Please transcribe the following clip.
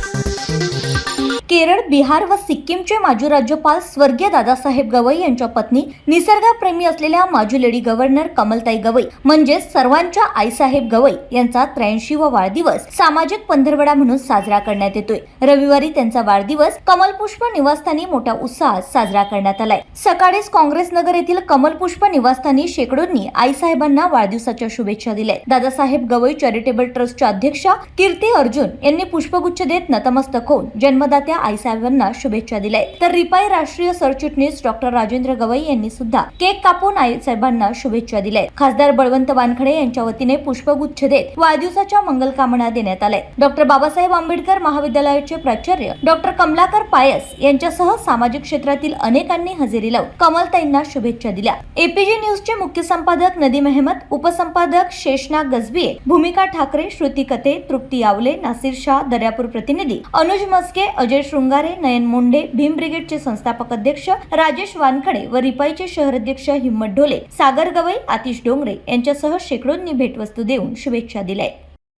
Thank you. Kerala Bihar व सिक्कीमचे माजी राज्यपाल स्वर्गीय दादासाहेब गवई यांच्या पत्नी निसर्गप्रेमी असलेल्या माजी लेडी गव्हर्नर कमलताई गवई म्हणजेच सर्वांच्या आईसाहेब गवई यांचा त्र्याऐंशी व वाढदिवस सामाजिक पंधरवडा म्हणून साजरा करण्यात येतोय. रविवारी त्यांचा वाढदिवस कमलपुष्प निवासस्थानी मोठ्या उत्साहात साजरा करण्यात आलाय. सकाळीच काँग्रेस नगर येथील कमलपुष्प निवासस्थानी शेकडोंनी आईसाहेबांना वाढदिवसाच्या शुभेच्छा दिल्या दादासाहेब गवई चॅरिटेबल ट्रस्टच्या अध्यक्षा कीर्ती अर्जुन यांनी पुष्पगुच्छ देत नतमस्तक होऊन जन्मदात्या आईसाहेबांना शुभेच्छा दिल्या तर रिपाई राष्ट्रीय सरचिटणीस डॉक्टर राजेंद्र गवई यांनी सुद्धा केक कापून आईसाहेबांना शुभेच्छा दिल्या खासदार बळवंत वानखडे यांच्या वतीने पुष्पगुच्छ देत वाढदिवसाच्या मंगल कामना देण्यात आल्या डॉक्टर बाबासाहेब आंबेडकर महाविद्यालयाचे प्राचार्य डॉक्टर कमलाकर पायस यांच्यासह सामाजिक क्षेत्रातील अनेकांनी हजेरी लावून कमलताईंना शुभेच्छा दिल्या. एपीजी न्यूजचे मुख्य संपादक नदीम अहमद उपसंपादक शेषनाग गजबिये भूमिका ठाकरे श्रुती कते तृप्ती आवले नासिर शाह दर्यापूर प्रतिनिधी अनुज मस्के अजय शृंगारे नयन मुंडे भीम ब्रिगेडचे संस्थापक अध्यक्ष राजेश वानखडे व रिपाईचे शहराध्यक्ष हिम्मत ढोले सागर गवई आतिश डोंगरे यांच्यासह शेकडोंनी भेटवस्तू देऊन शुभेच्छा दिल्या